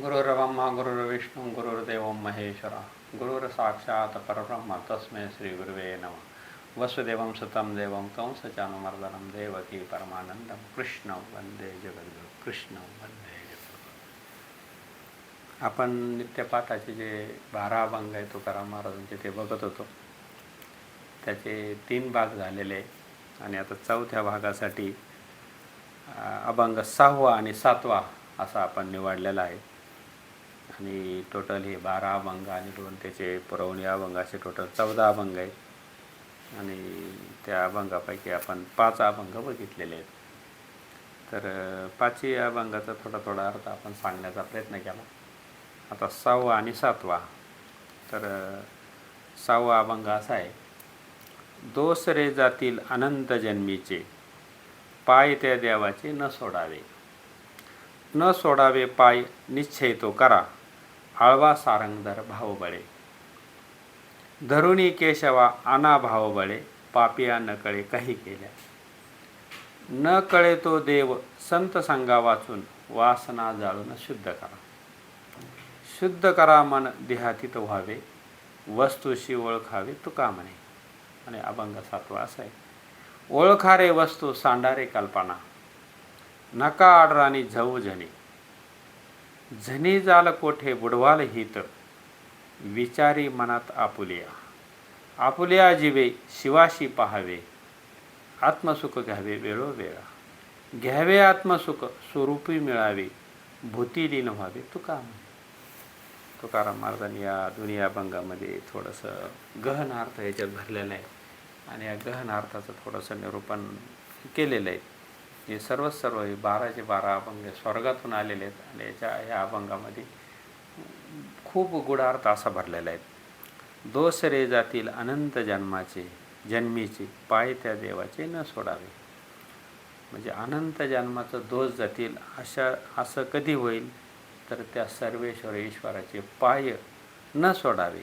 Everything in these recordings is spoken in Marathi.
गुरुर्ब्रह्मा गुरुर्विष्णू गुरुर्देव महेश्वरा। गुरुर्साक्षात परब्रह्म तस्मै श्री गुरुवे नम। वसुदेवं सुतं देवं कंसचानुमर्दनं देवकी परमानंदं कृष्ण वंदे जगद्गुरु कृष्ण वंदे जगद्गुरु। आपण नित्यपाठाचे जे बारा अभंग आहे तुकाराम महाराजांचे ते बघत होतो. त्याचे तीन भाग झालेले आहे. आणि आता चौथ्या भागासाठी अभंग सहावा आणि सातवा असा आपण निवडलेला आहे. आणि टोटल हे बारा अभंग आणि दोन त्याचे पुरवणी अभंग असे टोटल चौदा अभंग आहेत. आणि त्या अभंगापैकी आपण पाच अभंग बघितलेले आहेत. तर पाचही अभंगाचा थोडा थोडा अर्थ आपण सांगण्याचा प्रयत्न केला. आता सहावा आणि सातवा. तर सहावा अभंग असा आहे. दोष रे जातील अनंत जन्मीचे. पाय त्या देवाचे न सोडावे. न सोडावे पाय निश्चय तो करा. आळवा सारंगधर भावबळे धरुणी केशवा आना भावबळे पापिया न कळे काही केल्या न कळे तो देव संत सांगा वाचून वासना जाळून शुद्ध करा शुद्ध करा मन देहातीत व्हावे वस्तूशी ओळखावे तुका म्हणे आणि अभंग सातवा असा आहे ओळखारे वस्तू सांडारे कल्पना नका आडराणी झऊ झणी झने जाल कोठे बुडवाल हित? विचारी मनात आपुलिया. आपुलिया जीवे शिवाशी पहावे. आत्मसुख घ्यावे वेळोवेळा. घ्यावे आत्मसुख स्वरूपी मिळावे. भूतीलीन व्हावे तुका तुकाराम महाराजांनी या दुनियाभंगामध्ये अभंगामध्ये थोडंसं गहन अर्थ याच्यात भरलेला आहे. आणि या गहन अर्थाचं थोडंसं निरूपण केलेलं आहे. हे सर्वच सर्व हे बाराचे बारा अभंग स्वर्गातून आलेले आहेत आणि याच्या ह्या अभंगामध्ये खूप गुढार्थ असा भरलेला आहे. दोष रे जातील अनंत जन्माचे जन्मीचे पाय त्या देवाचे न सोडावे. म्हणजे अनंत जन्माचं दोष जातील अशा असं कधी होईल? तर त्या सर्वेश्वर ईश्वराचे पाय न सोडावे.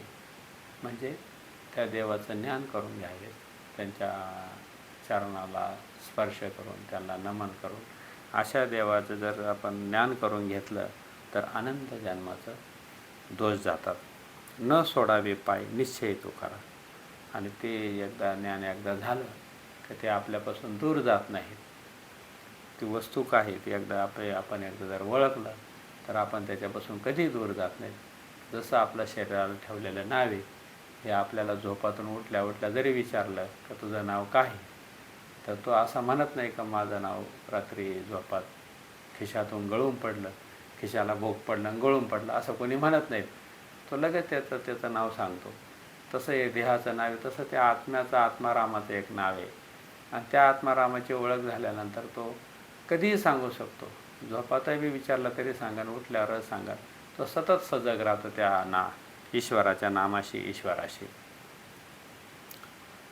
म्हणजे त्या देवाचं ज्ञान करून घ्यावे. त्यांच्या चरणाला स्पर्श करून त्यांना नमन करून अशा देवाचं जर आपण ज्ञान करून घेतलं तर अनंत जन्माचं दोष जातात. न सोडावे पाय निश्चय तो करा. आणि ते एकदा ज्ञान एकदा झालं तर ते आपल्यापासून दूर जात नाहीत. ती वस्तू काय आहे ती एकदा आपले आपण एकदा जर ओळखलं तर आपण त्याच्यापासून कधी दूर जात नाही जसं आपल्या शरीराला ठेवलेलं नाव आहे हे आपल्याला झोपातून उठल्या उठल्या जरी विचारलं का तुझं नाव काय? आहे? तर तो असं म्हणत नाही का माझं नाव रात्री झोपात खिशातून गळून पडलं खिशाला भोग पडलं आणि गळून पडलं असं कोणी म्हणत नाही तो लगेच त्याचं त्याचं नाव सांगतो. तसं हे देहाचं नाव आहे तसं त्या आत्म्याचं आत्मारामाचं एक नाव आहे. आणि त्या आत्मारामाची ओळख झाल्यानंतर तो कधीही सांगू शकतो. झोपातही विचारलं तरी सांगा उठल्यावरच सांगा. तो सतत सजग राहतो त्या ना ईश्वराच्या नामाशी ईश्वराशी.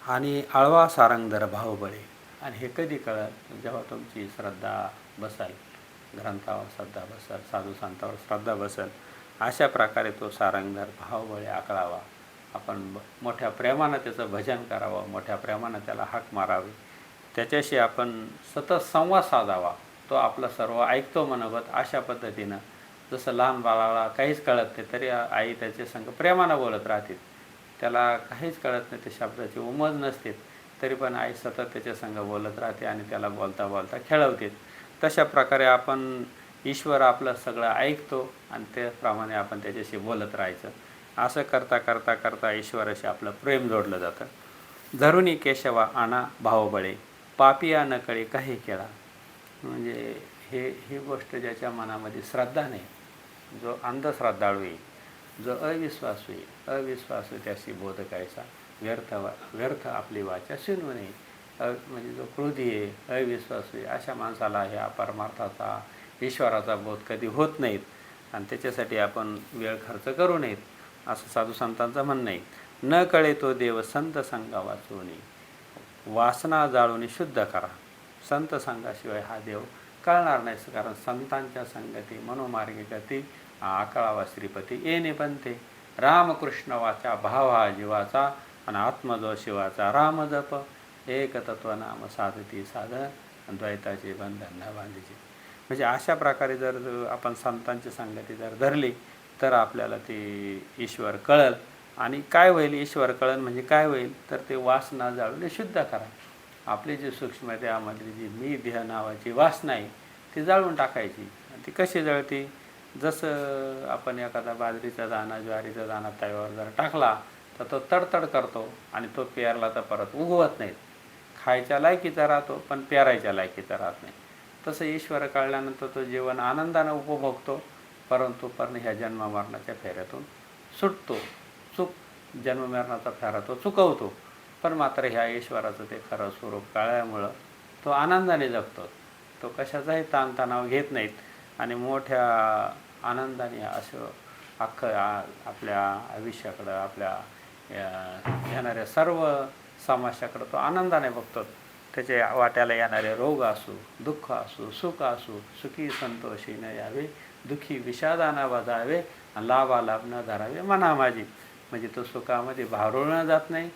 आणि आळवा सारंगधर भावबळे आणि हे कधी कळत? जेव्हा तुमची श्रद्धा बसल ग्रंथावर श्रद्धा बसल साधू संतावर श्रद्धा बसल अशा प्रकारे तो सारंगधर भावबळे आकळावा. आपण ब- मोठ्या प्रेमानं त्याचं भजन करावं मोठ्या प्रेमानं त्याला हाक मारावी. त्याच्याशी आपण सतत संवाद साधावा. तो आपलं सर्व ऐकतो मनोगत अशा पद्धतीनं. जसं लहान बाळाला काहीच कळत नाही तरी आई त्याचे संग प्रेमानं बोलत राहतील त्याला काहीच कळत नाही ते शब्दाची उमज नसते. तरी पण आई सतत त्याच्यासंग बोलत राहते आणि त्याला बोलता बोलता खेळवते. तशा प्रकारे आपण ईश्वर आपलं सगळं ऐकतो आणि त्याप्रमाणे आपण त्याच्याशी बोलत राहायचं. असं करता करता करता ईश्वराशी आपलं प्रेम जोडलं जातं. धरुणी केशवा आणा भावबळे पापिया नकळे कळे काही केळा म्हणजे हे ही गोष्ट ज्याच्या मनामध्ये श्रद्धा नाही. जो अंधश्रद्धाळू आहे जो अविश्वासू आहे अविश्वासू त्याशी बोधकायचा व्यर्थ व्यर्थ आपली वाचा. शिनवणे नये अ म्हणजे जो क्रोधी आहे अविश्वासू आहे अशा माणसाला ह्या परमार्थाचा ईश्वराचा बोध कधी होत नाहीत. आणि त्याच्यासाठी आपण वेळ खर्च करू नयेत असं साधू संतांचं म्हणणं आहे. न कळे तो देव संत संघा वाचवणे वासना जाळून शुद्ध करा. संत संघाशिवाय हा देव कळणार नाही कारण संतांच्या संगती मनोमार्गी गती आकळावा श्रीपती येणे बनते. रामकृष्ण वाचा भावा जीवाचा आणि आत्मजो शिवाचा राम जप. एक तत्व नाम साधती साधन. द्वैताचे बंधन न बांधीचे. म्हणजे अशा प्रकारे जर आपण संतांची संगती जर धरली तर आपल्याला ते ईश्वर कळल. आणि काय होईल ईश्वर कळल म्हणजे काय होईल? तर ते वासना जाळून शुद्ध करा. आपली जी सूक्ष्म देहामधली जी मी देह नावाची वासना आहे ती जाळून टाकायची. आणि ती कशी जळती? जसं आपण एखादा बाजरीचा दाणा ज्वारीचा दाणा तव्यावर जर टाकला तर तो तडतड करतो आणि तो पेरला तर परत उगवत नाहीत. खायच्या लायकीचा राहतो पण पेरायच्या लायकीचा राहत नाही. तसं ईश्वर कळल्यानंतर तो जीवन आनंदानं उपभोगतो परंतु पण ह्या जन्ममरणाच्या फेऱ्यातून सुटतो. चूक जन्ममरणाचा फेरा तो चुकवतो. पण मात्र ह्या ईश्वराचं ते खरं स्वरूप कळल्यामुळं तो आनंदाने जगतो. तो कशाचाही ताणतणाव घेत नाहीत आणि मोठ्या आनंदाने असं अख्खं आपल्या आयुष्याकडं आपल्या या- येणाऱ्या सर्व समाजाकडं तो आनंदाने बघतो. त्याच्या वाट्याला येणारे रोग असो दुःख असू सुख असो सुखी संतोषी न यावे दुःखी विषादाना बजावे आणि लाभालाभ न धरावे मना माझी म्हणजे तो सुखामध्ये भारुळणं जात नाही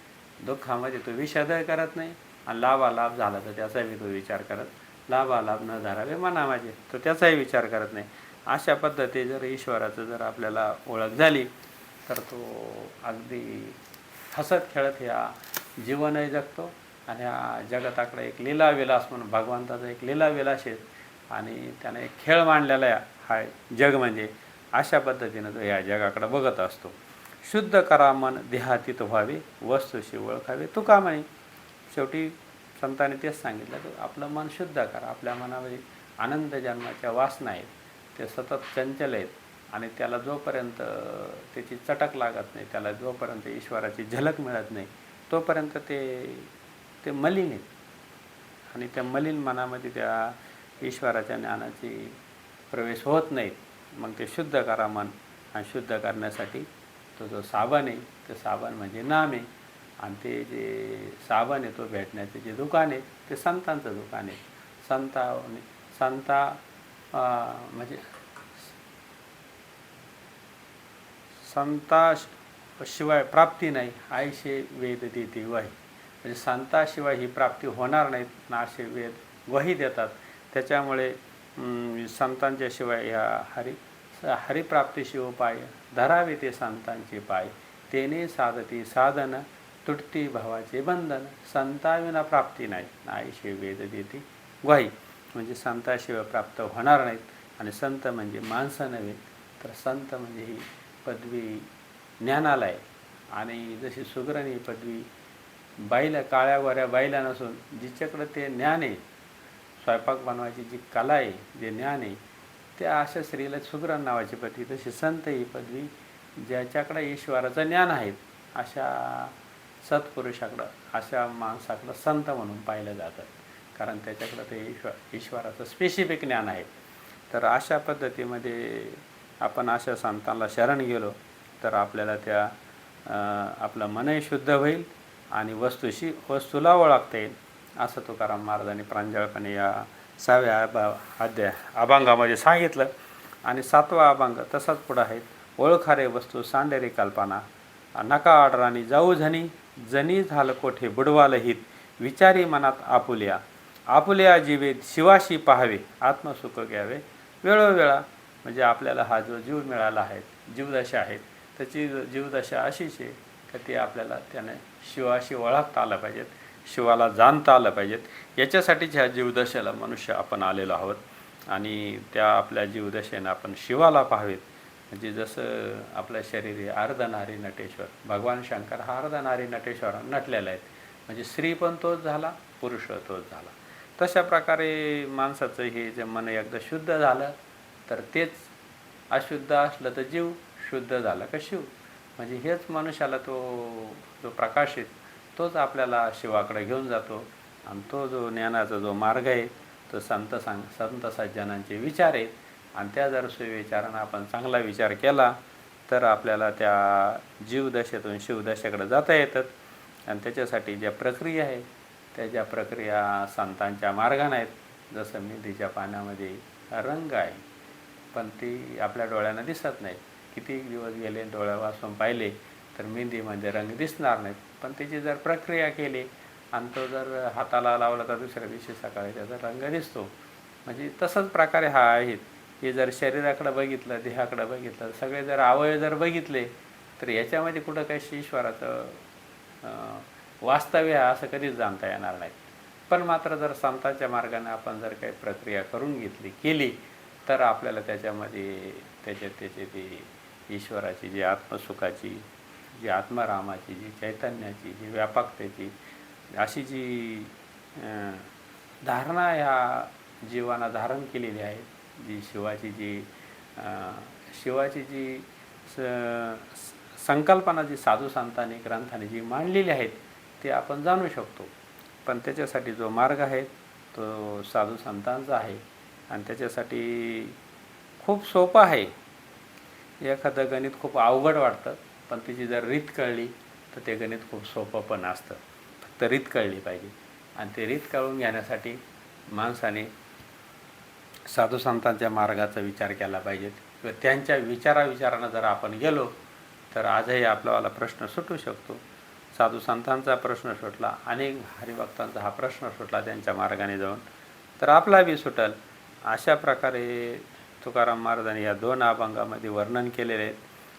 दुःखामध्ये तो विषादय करत नाही आणि लाभालाभ झाला तर त्याचाही तो विचार करत लाभालाभ न धरावे मना माझे तो त्याचाही विचार करत नाही. अशा पद्धती जर ईश्वराचं जर आपल्याला ओळख झाली तर तो अगदी हसत खेळत ह्या जीवनही जगतो आणि ह्या जगताकडे एक लीला विलास म्हणून भगवंताचा एक लीला विलास आहे. आणि त्याने एक खेळ मांडलेला आहे. हा जग म्हणजे अशा पद्धतीनं तो ह्या जगाकडे बघत असतो. शुद्ध करा मन देहातीत व्हावे वस्तूशी ओळखावे. तुका म्हणे शेवटी संतांनी तेच सांगितलं की आपलं मन शुद्ध करा. आपल्या मनामध्ये आनंद जन्माच्या वासना आहेत. ते सतत चंचल आहेत. आणि त्याला जोपर्यंत त्याची चटक लागत नाही त्याला जोपर्यंत ईश्वराची झलक मिळत नाही तोपर्यंत ते ते मलिन आहेत. आणि त्या मलिन मनामध्ये त्या ईश्वराच्या ज्ञानाची प्रवेश होत नाहीत मग ते शुद्ध करा मन आणि शुद्ध करण्यासाठी तो जो साबण आहे ते साबण म्हणजे नाम आहे. आणि ते जे साबण आहे तो भेटण्याचे जे दुकान आहे ते संतांचं दुकान आहे. संता संता म्हणजे संता शिवाय प्राप्ती नाही आयशे वेद देते वही. म्हणजे संताशिवाय ही प्राप्ती होणार नाहीत ना असे वेद वही देतात. त्याच्यामुळे संतांच्या शिवाय ह्या हरी हरिप्राप्तीशिव पाय धरावे ते संतांचे पाय. तेने साधती साधन तुटती भावाचे बंधन. संताविना प्राप्ती नाही नाहीशे वेद देते ग्वाही म्हणजे संताशिवाय प्राप्त होणार नाहीत. आणि संत म्हणजे माणसं नव्हे तर संत म्हणजे ही पदवी ज्ञानाला आहे आणि जशी सुग्रणी ही पदवी बाईला काळ्या वऱ्या बाईला नसून जिच्याकडं ते ज्ञान आहे स्वयंपाक बनवायची जी कला आहे जे ज्ञान आहे त्या अशा स्त्रीला सुग्रण नावाची पदवी तशी संत ही पदवी ज्याच्याकडं ईश्वराचं ज्ञान आहे अशा सत्पुरुषाकडं अशा माणसाकडं संत म्हणून पाहिलं जातं. कारण त्याच्याकडं ते ईश्वर ईश्वराचं स्पेसिफिक ज्ञान आहे. तर अशा पद्धतीमध्ये आपण अशा संतांना शरण गेलो तर आपल्याला त्या आपलं मनही शुद्ध होईल आणि वस्तूशी वस्तूला ओळखता येईल. असं तुकाराम महाराजांनी प्रांजळपणे या सहाव्या अभा अध्याय अभंगामध्ये सांगितलं. आणि सातवा अभंग तसाच पुढं आहे. ओळखारे वस्तू सांडेरी कल्पना. नका आडराणी जाऊ झनी जनी झालं कोठे बुडवाल हित. विचारी मनात आपुल्या. आपुल्या जीवे शिवाशी पाहावे. आत्मसुख घ्यावे. वेळोवेळा म्हणजे आपल्याला हा जो जीव मिळाला आहे जीवदशा आहेत त्याची जीवदशा अशीच आहे का ती आपल्याला त्याने शिवाशी ओळखता आलं पाहिजेत शिवाला जाणता आलं पाहिजेत. याच्यासाठीच ह्या जीवदशेला मनुष्य आपण आलेलो आहोत आणि त्या आपल्या जीवदशेनं आपण शिवाला पाहावेत. म्हणजे जसं आपलं शरीर हे अर्धनारी नटेश्वर भगवान शंकर हा अर्धनारी नटेश्वर नटलेला आहे. म्हणजे स्त्री पण तोच झाला पुरुष तोच झाला. तशा प्रकारे माणसाचं हे जे मन एकदा शुद्ध झालं तर तेच अशुद्ध असलं तर जीव शुद्ध झाला का शिव? म्हणजे हेच मनुष्याला तो जो प्रकाशित तोच आपल्याला शिवाकडे घेऊन जातो. आणि तो जो ज्ञानाचा जो मार्ग आहे तो संत सांग संत सज्जनांचे विचार आहेत. आणि त्या जर सुविचारानं आपण चांगला विचार केला तर आपल्याला त्या जीवदशेतून शिवदशेकडे जाता येतात. आणि त्याच्यासाठी ज्या प्रक्रिया आहे त्या ज्या प्रक्रिया संतांच्या मार्गाने आहेत जसं मेहंदीच्या पाण्यामध्ये रंग आहे. पण ती आपल्या डोळ्यांना दिसत नाही किती दिवस गेले डोळ्या वाचून पाहिले तर मेहंदीमध्ये म्हणजे रंग दिसणार नाहीत. पण त्याची जर प्रक्रिया केली आणि तो जर हाताला लावला तर दुसऱ्या दिवशी सकाळी त्याचा रंग दिसतो. म्हणजे तसंच प्रकारे हा आहेत. हे जर शरीराकडं बघितलं देहाकडं बघितलं सगळे जर अवयव जर बघितले तर याच्यामध्ये कुठं काही ईश्वराचं वास्तव्य आहे असं कधीच जाणता येणार नाही. पण मात्र जर संतांच्या मार्गाने आपण जर काही प्रक्रिया करून घेतली केली तर आपल्याला त्याच्यामध्ये त्याच्यात त्याचे ते ईश्वराची जी आत्मसुखाची जी आत्मारामाची जी चैतन्याची जी व्यापकतेची अशी जी धारणा ह्या जीवाना धारण केलेली आहे जी शिवाची जी शिवाची जी स- संकल्पना जी साधू संतांनी ग्रंथाने जी मांडलेली आहेत ते आपण जाणू शकतो. पण त्याच्यासाठी जो मार्ग आहे तो साधू संतांचा आहे. आणि त्याच्यासाठी खूप सोपं आहे. एखादं गणित खूप अवघड वाटतं पण तिची जर रीत कळली तर ते गणित खूप सोपं पण असतं. फक्त रीत कळली पाहिजे. आणि ते रीत कळून घेण्यासाठी माणसाने साधू संतांच्या मार्गाचा विचार केला पाहिजे. किंवा त्यांच्या विचाराविचारानं जर आपण गेलो तर आजही आपल्याला प्रश्न सुटू शकतो. साधू संतांचा प्रश्न सुटला अनेक हरिभक्तांचा हा प्रश्न सुटला त्यांच्या मार्गाने जाऊन तर आपला बी सुटल. अशा प्रकारे तुकाराम महाराजांनी या दोन अभंगामध्ये वर्णन केलेले आहेत.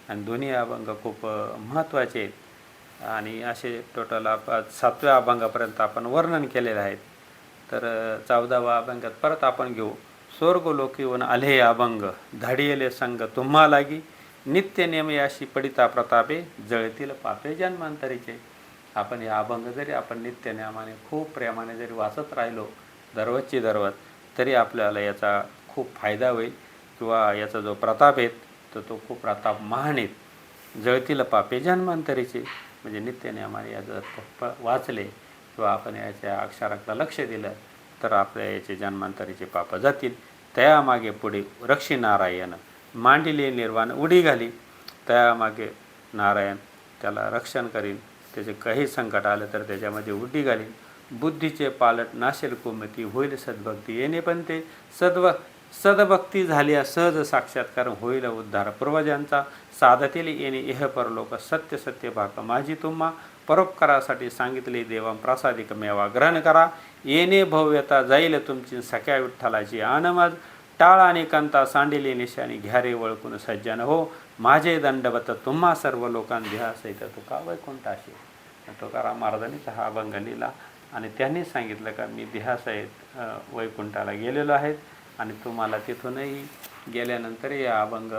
आणि दोन्ही अभंग खूप महत्त्वाचे आहेत. आणि असे टोटल आप सातव्या अभंगापर्यंत आपण वर्णन केलेले आहेत. तर चौदावा अभंगात परत आपण घेऊ. स्वर्ग लोकीवन आले अभंग धाडियले संग तुम्हा लागी नित्य नेमे अशी पडिता प्रतापे जळतील पापे जन्मांतरीचे. आपण हे अभंग जरी आपण नित्य नियमाने खूप प्रेमाने जरी वाचत राहिलो दररोजची दररोज तरी आपल्याला याचा खूप फायदा होईल किंवा याचा जो प्रताप आहे तर तो खूप प्रताप महान आहेत. जळतील पापे जन्मांतरीचे. म्हणजे नित्याने आम्हाला या जर वाचले किंवा आपण याच्या अक्षराकडं लक्ष दिलं तर आपल्या याचे जन्मांतरीचे पाप जातील. त्यामागे पुढे रक्षी नारायण मांडिले निर्वाण उडी घाली त्यामागे नारायण त्याला रक्षण करील त्याचे काही संकट आलं तर त्याच्यामध्ये उडी घालील बुद्धीचे पालट नाशेल कुमती होईल सद्भक्ती. येणे पण ते सद्व सदभक्ती झाली सहज साक्षात्कार होईल उद्धार. पूर्वजांचा साधतील येणे इह परलोक सत्य सत्य भाक माझी तुम्हा परोपकारासाठी सांगितले देवा प्रासादिक मेवा ग्रहण करा. येणे भव्यता जाईल तुमची सख्या विठ्ठलाची आनमज. टाळ आणि कंता सांडिले निशाणी घ्यारे वळकून सज्जन हो. माझे दंडवत तुम्हा सर्व लोकां ध्यासहित तुका वैकुंठाशी. तुकाराम महाराजांनीच हा अभंग लिहिला. आणि त्यांनी सांगितलं का मी ध्यासहित वैकुंठाला गेलेलो आहेत आणि तुम्हाला तिथूनही गेल्यानंतर हे अभंग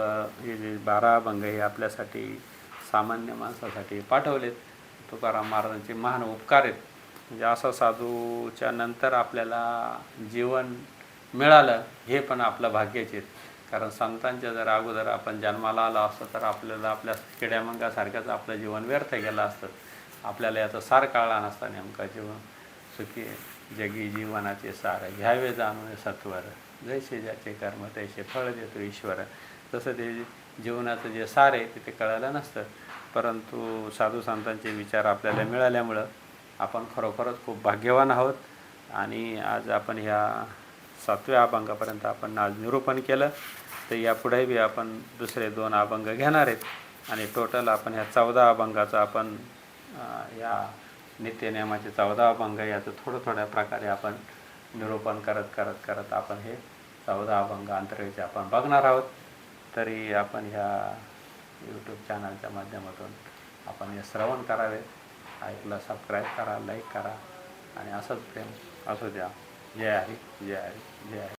हे जे बारा अभंग हे आपल्यासाठी सामान्य माणसासाठी पाठवलेत. तुकाराम महाराजांचे महान उपकार आहेत. म्हणजे असं साधूच्या नंतर आपल्याला जीवन मिळालं हे पण आपलं भाग्याचे आहेत कारण संतांच्या जर अगोदर आपण जन्माला आलो असतो तर आपल्याला आपल्या किड्यामंगासारखंच आपलं जीवन व्यर्थ गेलं असतं. आपल्याला याचा सार कळला नसता नेमका जीवन. सुखी जगी जीवनाचे सार घ्यावे जाणून सत्वर. जैसे ज्याचे कर्म तैसे फळ देतो ईश्वर. तसं ते जीवनाचं जे सार आहे ते ते कळायला नसतं. परंतु साधू संतांचे विचार आपल्याला मिळाल्यामुळं आपण खरोखरच खूप भाग्यवान आहोत. आणि आज आपण ह्या सातव्या अभंगापर्यंत आपण आज निरूपण केलं तर यापुढे बी आपण दुसरे दोन अभंग घेणार आहेत. आणि टोटल आपण ह्या चौदा अभंगाचा आपण या नित्यनियमाचे चौदा अभंग याचं थोडं थोड्या प्रकारे आपण निरूपण करत करत करत आपण हे चौदा अभंग अंतर्गत आपण बघणार आहोत. तरी आपण ह्या यूट्यूब चॅनलच्या माध्यमातून आपण हे श्रवण करावे. ऐकलं सबस्क्राईब करा लाईक करा आणि असंच प्रेम असू द्या. जय हरी जय हरी जय हरी.